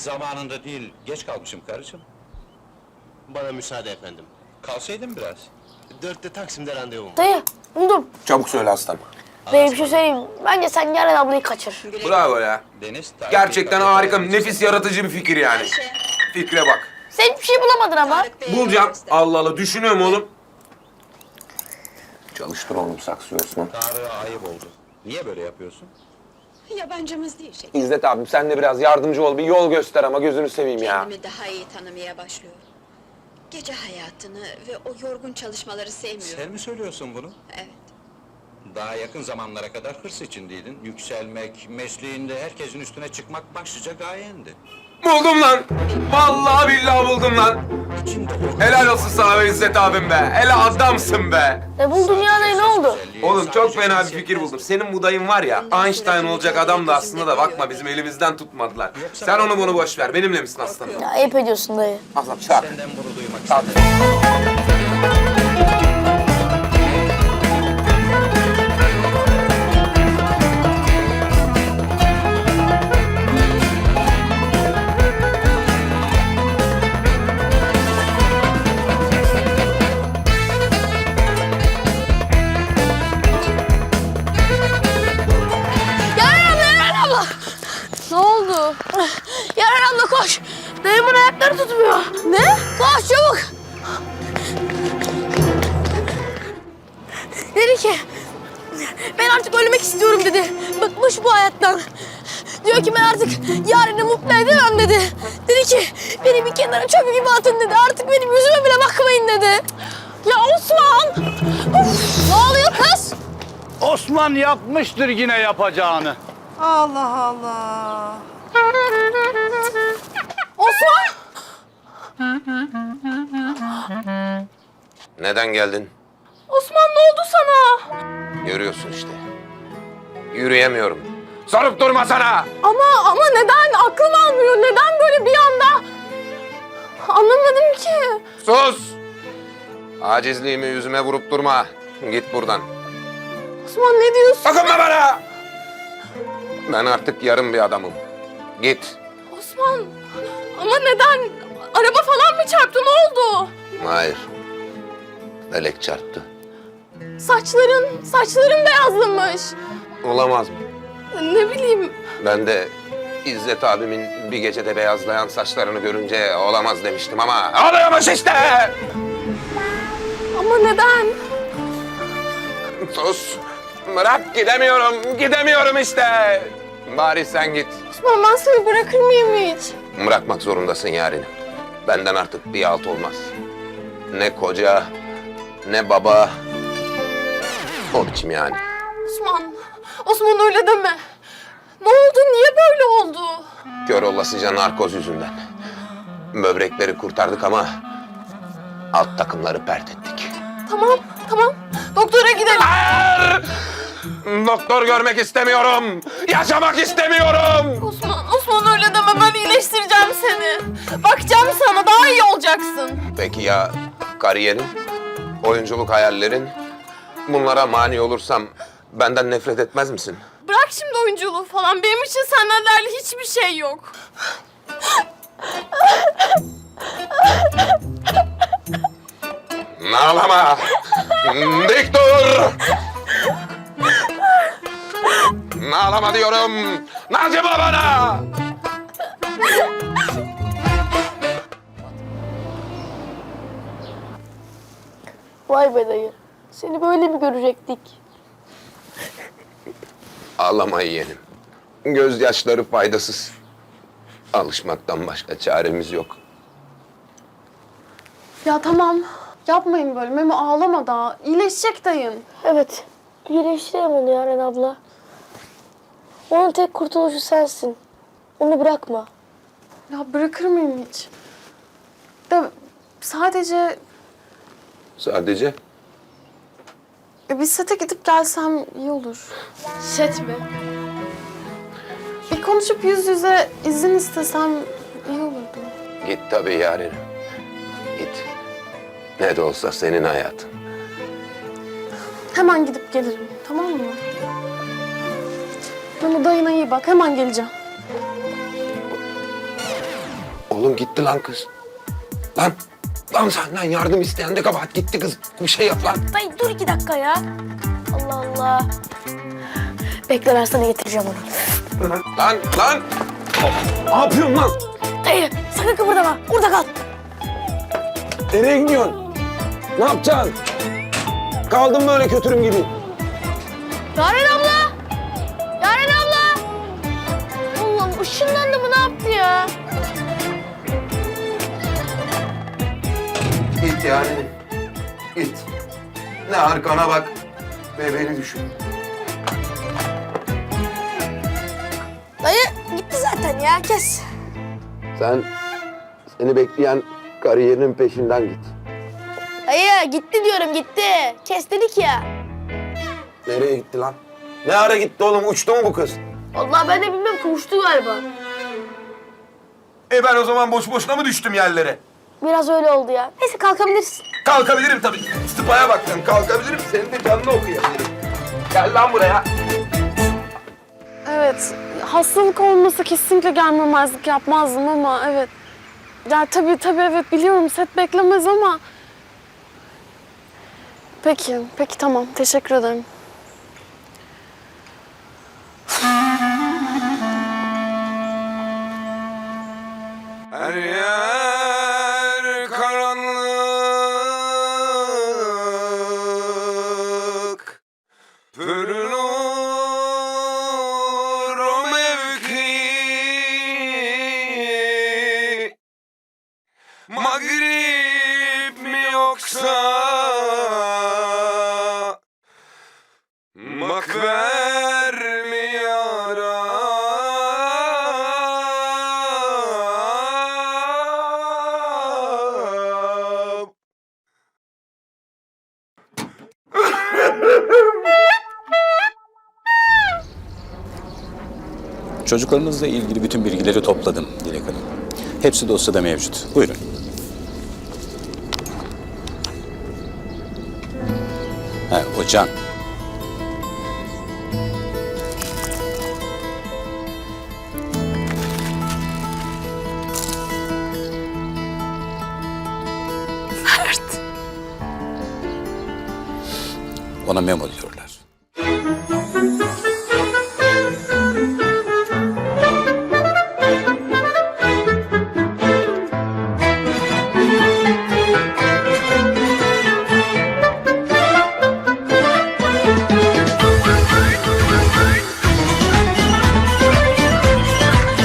Zamanında değil, geç kalmışım karıcığım. Bana müsaade efendim. Kalsaydın biraz. Dörtte Taksim'de randevum var. Dayı buldum. Çabuk söyle aslan. Dayı bir şey söyleyeyim. Bence sen Yaren ablayı kaçır. Bravo ya. Deniz, Tarık Gerçekten harika, nefis yaratıcı bir fikir yani. Fikre bak. Sen hiçbir şey bulamadın ama. Bulacağım. Allah Allah düşünüyorum oğlum. Çalıştır oğlum saksı Osman. Tarık'a ayıp oldu. Niye böyle yapıyorsun? Yabancımız değil şey. İzzet abim sen de biraz yardımcı ol. Bir yol göster ama gözünü seveyim ya. Kendimi daha iyi tanımaya başlıyorum. Gece hayatını ve o yorgun çalışmaları sevmiyorum. Sen mi söylüyorsun bunu? Evet. Daha yakın zamanlara kadar hırs içindeydin. Yükselmek, mesleğinde herkesin üstüne çıkmak başlıca gayendi. Buldum lan. Vallahi billahi buldum lan. Helal olsun sana be İzzet abim be. Hele adamsın be. Ne buldun ya ne oldu? Oğlum çok fena bir fikir buldum. Senin bu dayın var ya Einstein olacak adam da aslında da bakma bizim elimizden tutmadılar. Sen onu bunu boş ver. Benimle misin aslanım? Ya ayıp ediyorsun dayı. Aslan çağır. Senden bunu duymak istedim. Oldu? Yaren abla koş. Dayımın ayakları tutmuyor. Ne? Koş çabuk. Dedi ki ben artık ölmek istiyorum dedi. Bıkmış bu hayattan. Diyor ki ben artık yarını mutlu edemem dedi. Dedi ki beni bir kenara çöp gibi atın dedi. Artık benim yüzüme bile bakmayın dedi. Ya Osman! Of, ne oluyor kız? Osman yapmıştır yine yapacağını. Allah Allah. Osman! Neden geldin? Osman ne oldu sana? Görüyorsun işte. Yürüyemiyorum. Sorup durma sana. Ama ama neden? Aklım almıyor. Neden böyle bir anda? Anlamadım ki. Sus! Acizliğimi yüzüme vurup durma. Git buradan. Osman ne diyorsun? Dokunma bana! Ben artık yarım bir adamım. Git. Osman ama neden? Araba falan mı çarptı? Ne oldu? Hayır. Melek çarptı. Saçların, saçların beyazlamış. Olamaz mı? Ne bileyim. Ben de İzzet abimin bir gecede beyazlayan saçlarını görünce olamaz demiştim ama oluyormuş işte! Ama neden? Sus! Bırak gidemiyorum, gidemiyorum işte! Bari sen git. Osman ben seni bırakır mıyım hiç? Bırakmak zorundasın yarim. Benden artık bir alt olmaz. Ne koca, ne baba. O biçim yani. Osman, Osman öyle deme. Ne oldu? Niye böyle oldu? Kör olasıca narkoz yüzünden. Böbrekleri kurtardık ama alt takımları pert ettik. Tamam, tamam. Doktora gidelim. Hayır! Doktor görmek istemiyorum. Yaşamak istemiyorum. Osman, Osman öyle deme. Ben iyileştireceğim seni. Bakacağım sana. Daha iyi olacaksın. Peki ya kariyerin, oyunculuk hayallerin? Bunlara mani olursam benden nefret etmez misin? Bırak şimdi oyunculuğu falan. Benim için senden değerli hiçbir şey yok. Ağlama. Dik dur. Ağlama diyorum. Nazıma bana. Vay be dayı. Seni böyle mi görecektik? Ağlama yeğenim. Gözyaşları faydasız. Alışmaktan başka çaremiz yok. Ya tamam. Yapmayın böyle. Memo ağlama daha. İyileşecek dayın. Evet. İyileştirelim onu Yaren abla. Onun tek kurtuluşu sensin. Onu bırakma. Ya bırakır mıyım hiç? De sadece Sadece e, bir sete gidip gelsem iyi olur. Set mi? Bir konuşup yüz yüze izin istesem iyi olurdu. git tabii yarenim. Git. Ne de olsa senin hayatın. Hemen gidip gelirim. Tamam mı? Memo dayına iyi bak. Hemen geleceğim. Oğlum gitti lan kız. Lan, lan senden yardım isteyen de kabahat gitti kız. Bir şey yap lan. Dayı dur iki dakika ya. Allah Allah. Bekle ben sana getireceğim onu. Lan, lan. Ne yapıyorsun lan? Dayı sakın kıpırdama. Burada kal. Nereye gidiyorsun? Ne yapacaksın? Kaldın mı öyle kötürüm gibi? Yaren Allah'ım ışınlandı mı ne yaptı ya? Git yani. Git. Ne arkana bak ve beni düşün. Dayı gitti zaten ya kes. Sen seni bekleyen kariyerinin peşinden git. Dayı gitti diyorum gitti. Kes dedik ya. Nereye gitti lan? Ne ara gitti oğlum? Uçtu mu bu kız? Vallahi ben de bilmem kavuştu galiba. E ben o zaman boş boşuna mı düştüm yerlere? Biraz öyle oldu ya. Neyse kalkabiliriz. Kalkabilirim tabii. Sıpaya bak sen. Kalkabilirim. Senin de canını okuyabilirim. Gel lan buraya. Evet, hastalık olmasa kesinlikle gelmemezlik yapmazdım ama evet. Ya tabii tabii evet biliyorum set beklemez ama... Peki, peki tamam. Teşekkür ederim. Her yer Çocuklarınızla ilgili bütün bilgileri topladım Dilek Hanım. Hepsi dosyada mevcut. Buyurun. Ha, o Can. Ona memo diyor.